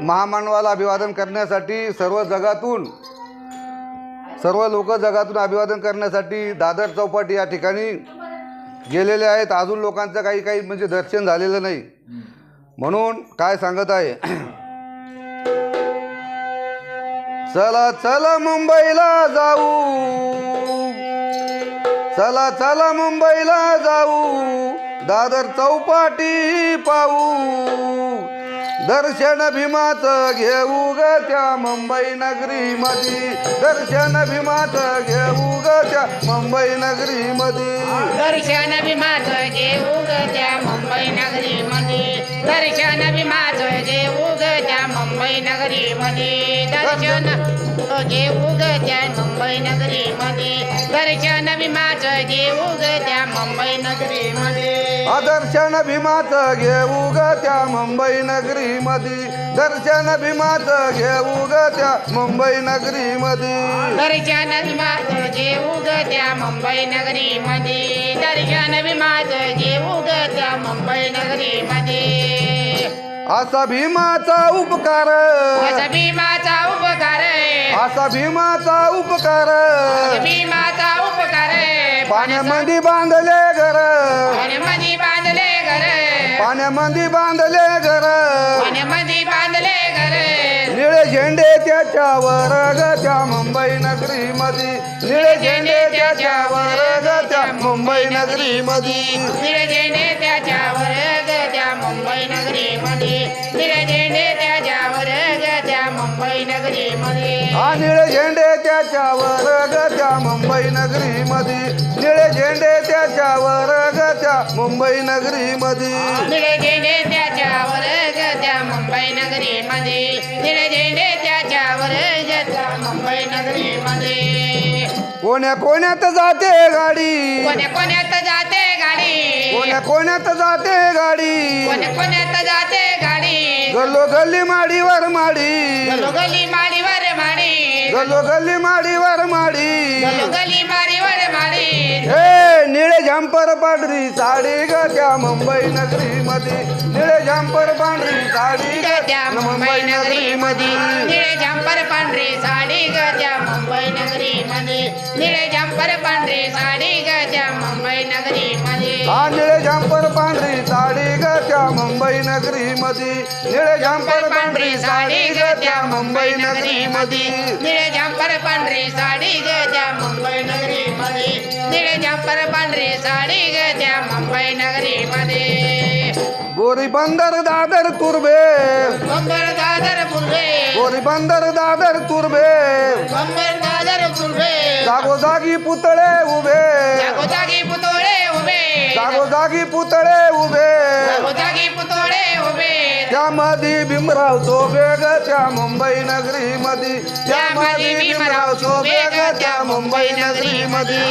महामानवाला अभिवादन करण्यासाठी सर्व जगातून सर्व लोक जगातून अभिवादन करण्यासाठी दादर चौपाटी या ठिकाणी गेलेले आहेत. अजून लोकांचं काही काही म्हणजे दर्शन झालेलं नाही. म्हणून काय सांगत आहे? चला चला मुंबईला जाऊ. चला चला मुंबईला जाऊ. दादर चौपाटी पाहू. दर्शन भीमाचं घेऊ ग त्या मुंबई नगरी मधी दर्शन भीमाचं घेऊ ग त्या मुंबई नगरी मधी दर्शन भीमाच देऊ ग त्या मुंबई नगरी मधी दर्शन भीमाच देऊ ग त्या मुंबई नगरी मध्ये दर्शन घेऊ ग त्या मुंबई नगरी मध्ये दर्शन भीमाच देऊ ग त्या मुंबई नगरी मध्ये दर्शन भीमाच घेऊ ग त्या मुंबई नगरी मध्ये दर्शन भीमाच घेऊ ग त्या मुंबई नगरी मध्ये दर्शन भीमाच घेऊ ग त्या मुंबई नगरी मध्ये दर्शन भीमाच घेऊ ग त्या मुंबई नगरी असा भीमाचा उपकार. असा भीमाचा उपकार. असा भीमाचा उपकार. भीमाचा उपकार. पाण्यामध्ये बांधले घर. पाण्यामध्ये बांधले घर. पाण्यामध्ये बांधले घर. पाण्यामध्ये बांधले घर. निळे झेंडे त्याच्यावर ग त्या मुंबई नगरी मध्ये निळे झेंडे त्याच्यावर ग त्या मुंबई नगरी मध्ये निळे झेंडे त्याच्यावर ग त्या मुंबई नगरी मध्ये निळे झेंडे त्याच्यावर ग त्या मुंबई नगरी मध्ये हा निळे झेंडे त्याच्यावर ग त्या मुंबई नगरी मध्ये निळे झेंडे त्याच्यावर ग त्या मुंबई नगरी मध्ये निळे झेंडे त्याच्यावर ग त्या मुंबई नगरी मध्ये निळे झेंडे त्याच्यावर मुंबई नगरी मध्ये कोण्या कोण्यात जाते गाडी? कोण्या कोण्यात जाते कोण्या कोण्यात जाते गाडी? कोण्या कोण्यात जाते गाडी? गल्लो गल्ली माडीवर माडी. गली माडीवर माडी. गल्लो गल्ली माडीवर माडी. गली माडीवर माडी. हे निळे झंपर पांढरी साडी ग त्या मुंबई नगरी मध्ये निळे झंपर पांढरी साडी ग त्या मुंबई नगरी मध्ये निळे जंपर पांढरी साडी मध्ये निळे जंपर पांढरी साडी ग त्या मुंबई नगरी मध्ये हा निळे झंपर पांढरी साडी ग त्या मुंबई नगरी मध्ये निळे झंपर पांढरी साडी ग त्या मुंबई नगरी मध्ये निळे जंपर पांढरी साडी ग त्या मुंबई नगरी मध्ये निळे जंपर पांढरी साडी ग त्या मुंबई नगरी मध्ये गोरी बंदर दादर तुर्बे बंबर दादर पुरवे गोरी बंदर दादर तुर्बे बंबर पुरवे जागोजागी पुतळे उभे. जागोजागी पुतळे उभे. जागोजागी पुतळे उभे. जागोजागी पुतळे उभे. त्यामध्ये भीमराव चोबे ग त्या मुंबई नगरी मध्ये त्यामध्ये भीमराव चोबे ग त्या मुंबई नगरी मध्ये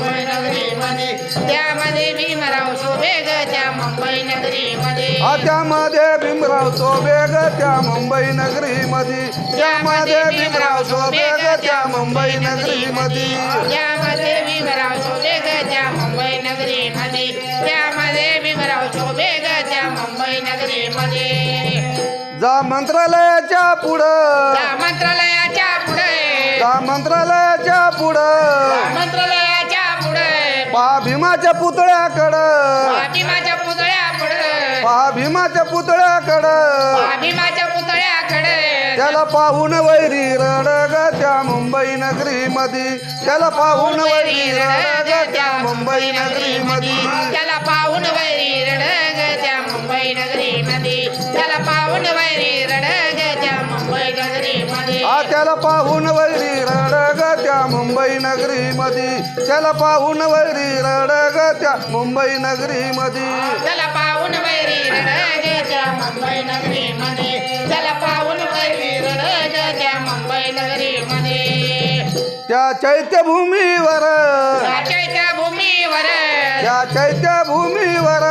मुंबई नगरी मध्ये त्यामध्ये भीमराव शोभे ग त्या मुंबई नगरी मध्ये त्यामध्ये भीमराव चोबे ग त्या मुंबई नगरी मध्ये त्यामध्ये भीमराव चोबे ग त्या मुंबई नगरी मध्ये त्यामध्ये भीमराव शोभे ग त्या मुंबई नगरी मध्ये त्यामध्ये भीमराव शोभे ग त्या मुंबई नगरी मध्ये जा मंत्रालयाच्या पुढं. मंत्रालयाच्या पुढे. जा मंत्रालयाच्या भीमाच्या पुतळ्याकडं. भीमाच्या पुतळ्या पुढे पहा भीमाच्या पुतळ्याकडं. भीमाच्या पुतळ्याकडे. त्याला पाहून वैरी रड ग त्या मुंबई नगरी मध्ये त्याला पाहून वैरी रड ग त्या मुंबई नगरी मध्ये त्याला पाहून वैरी रडग त्या मुंबई नगरी मध्ये त्याला पाहून वैरी रडग त्याला पाहून वैरी रड ग त्या मुंबई नगरी त्याला पाहून वैरी रड ग त्या मुंबई नगरी त्याला पाहून वैरी रडग त्या मुंबई नगरी मध्ये त्याला पाहून वैरी रडग त्या मुंबई नगरी मध्ये त्या चैत्यभूमीवर. चैत्य भूमीवर त्या चैत्यभूमीवर.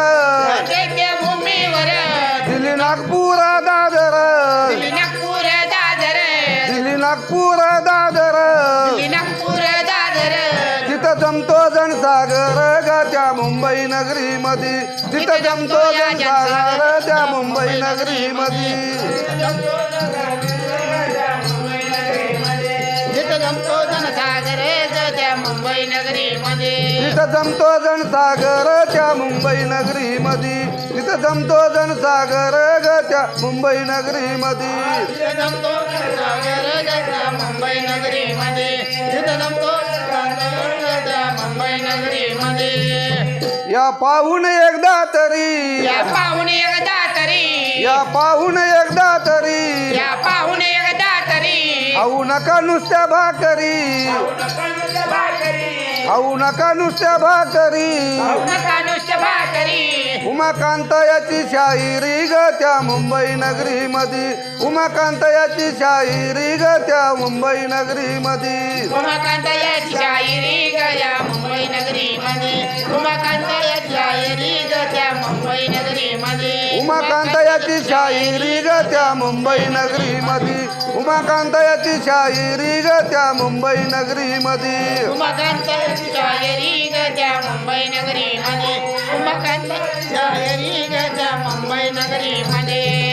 जनसागर ग त्या मुंबई नगरीमध्ये तिथं जमतो जनसागर त्या मुंबई नगरीमध्ये जिथं जमतो जनसागर त्या मुंबई नगरीमध्ये तिथं जमतो जनसागर त्या मुंबई नगरीमध्ये तिथं जमतो जनसागर ग त्या मुंबई नगरीमध्ये जिथं जमतो जनसागर ग त्या मुंबई नगरीमध्ये जिथं जमतो नगरीमध्ये. या पाहून एकदा तरी. या पाहुणे एकदा तरी. या पाहून एकदा तरी. या पाहुणे एकदा तरी. खाऊ नका नुसत्या भाकरी. खाऊ नका नुसत्या भाकरी. उमाकांत याची शाहिरी ग त्या मुंबई नगरीमध्ये. उमाकांत याची शाहिरी ग त्या मुंबई नगरीमध्ये. उमाकांत याची शाहिरी ग या मुंबई नगरीमध्ये उमाकांत याची शाहिरी ग त्या मुंबई नगरीमध्ये. उमाकांत याची शाहिरी ग त्या मुंबई नगरीमध्ये. उमाकांत याची शाहिरी ग त्या मुंबई नगरीमध्ये. उमाकांत याची ग त्या मुंबई नगरीमध्ये. उमाकांत शाहिरी ग त्या मुंबई नगरीमध्ये.